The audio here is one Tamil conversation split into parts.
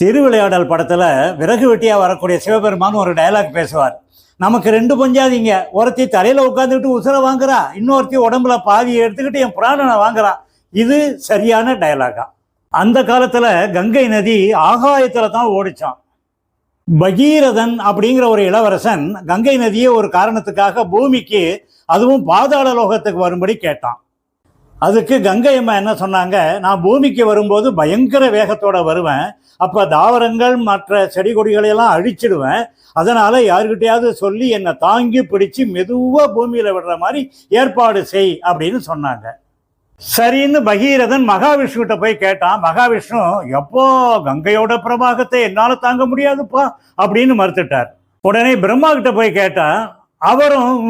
திருவிளையாடல் படத்தில் விறகு வெட்டியாக வரக்கூடிய சிவபெருமான் ஒரு டயலாக் பேசுவார். நமக்கு ரெண்டு பஞ்சாதீங்க. ஒருத்தி தலையில் உட்காந்துக்கிட்டு உசுரை வாங்குறா இன்னொருத்தி உடம்புல பாதியை எடுத்துக்கிட்டு என் பிராணனை வாங்குறா. இது சரியான டயலாகா அந்த காலத்தில் கங்கை நதி ஆகாயத்தில் தான் ஓடிச்சான். பகீரதன் அப்படிங்கிற ஒரு இளவரசன் கங்கை நதியை ஒரு காரணத்துக்காக பூமிக்கு அதுவும் பாதாள லோகத்துக்கு வரும்படி கேட்டான். அதுக்கு கங்கை அம்மா என்ன சொன்னாங்க? நான் பூமிக்கு வரும்போது பயங்கர வேகத்தோட வருவேன். அப்போ தாவரங்கள் மற்ற செடி கொடிகளையெல்லாம் அழிச்சிடுவேன். அதனால் யாருக்கிட்டையாவது சொல்லி என்னை தாங்கி பிடிச்சி மெதுவாக பூமியில் விடுற மாதிரி ஏற்பாடு செய் அப்படின்னு சொன்னாங்க. சரின்னு பகீரதன் மகாவிஷ்ணுகிட்ட போய் கேட்டான். மகாவிஷ்ணு எப்போ கங்கையோட பிரபாகத்தை என்னால் தாங்க முடியாதுப்பா அப்படின்னு மறுத்துட்டார். உடனே பிரம்மா கிட்ட போய் கேட்டான். அவரும்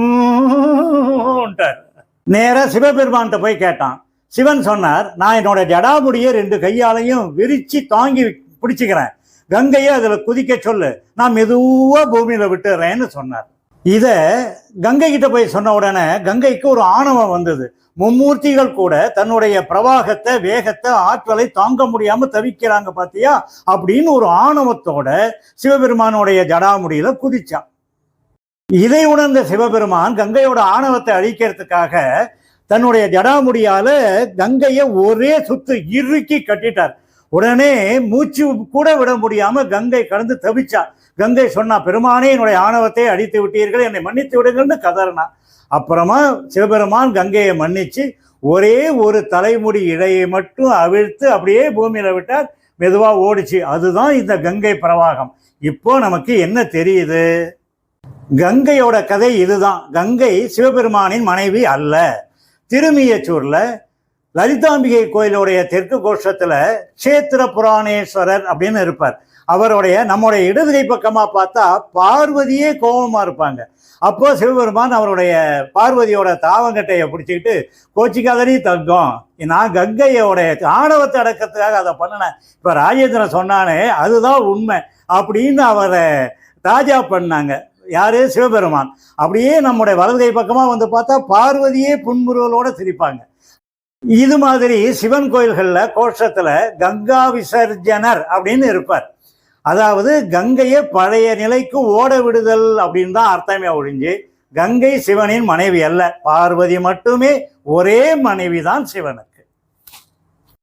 நேராக சிவபெருமான்கிட்ட போய் கேட்டான். சிவன் சொன்னார் நான் என்னோட ஜடாமுடியை ரெண்டு கையாலையும் விரித்து தாங்கி பிடிச்சிக்கிறேன். கங்கையை அதில் குதிக்க சொல்லு. நான் மெதுவாக பூமியில் விட்டுறேன்னு சொன்னார். இதை கங்கை கிட்ட போய் சொன்ன உடனே கங்கைக்கு ஒரு ஆணவம் வந்தது. மும்மூர்த்திகள் கூட தன்னுடைய பிரவாகத்தை வேகத்தை ஆற்றலை தாங்க முடியாம தவிக்கிறாங்க பாத்தியா? அப்படின்னு ஒரு ஆணவத்தோட சிவபெருமானுடைய ஜடாமுடியில குதிச்சான். இதை உணர்ந்த சிவபெருமான் கங்கையோட ஆணவத்தை அழிக்கிறதுக்காக தன்னுடைய ஜடாமுடியால கங்கையை ஒரே சுத்து இறுக்கி கட்டிட்டார். உடனே மூச்சு கூட விட முடியாம கங்கை கடந்து தவிச்சா. கங்கை சொன்னா பெருமானே என்னுடைய ஆணவத்தை அழித்து விட்டீர்கள் என்னை மன்னித்து விடுங்கள்னு கதறினா அப்புறமா சிவபெருமான் கங்கையை மன்னிச்சு ஒரே ஒரு தலைமுடி இழையை மட்டும் அவிழ்த்து அப்படியே பூமியில விட்டார். மெதுவா ஓடிச்சு. அதுதான் இந்த கங்கை பிரவாகம். இப்போ நமக்கு என்ன தெரியுது? கங்கையோட கதை இதுதான். கங்கை சிவபெருமானின் மனைவி அல்ல. திருமியச்சூர்ல லலிதாம்பிகை கோயிலுடைய தெற்கு கோஷத்துல சேத்திர புராணேஸ்வரர் அப்படின்னு இருப்பார். அவருடைய நம்முடைய இடதுகை பக்கமா பார்த்தா பார்வதியே கோபமா இருப்பாங்க. அப்போ சிவபெருமான் அவருடைய பார்வதியோட தாவங்கட்டையை பிடிச்சிக்கிட்டு கோச்சிக்காதனி தங்கம் நான் கங்கையோடைய ஆணவத்தை அடக்கிறதுக்காக அதை பண்ணினேன். இப்போ ராஜேந்திரன் சொன்னானே அதுதான் உண்மை அப்படின்னு அவரை ராஜா பண்ணாங்க. யாரு? சிவபெருமான். அப்படியே நம்முடைய வலதுகை பக்கமாக வந்து பார்த்தா பார்வதியே புன்முறுவலோட சிரிப்பாங்க. இது மாதிரி சிவன் கோயில்களில் கோஷத்தில் கங்கா விசர்ஜனர் அப்படின்னு இருப்பார். அதாவது கங்கையை பழைய நிலைக்கு ஓட விடுதல் அப்படின்னு தான் அர்த்தமே ஒழிஞ்சு கங்கை சிவனின் மனைவி அல்ல. பார்வதி மட்டுமே ஒரே மனைவி தான் சிவனுக்கு.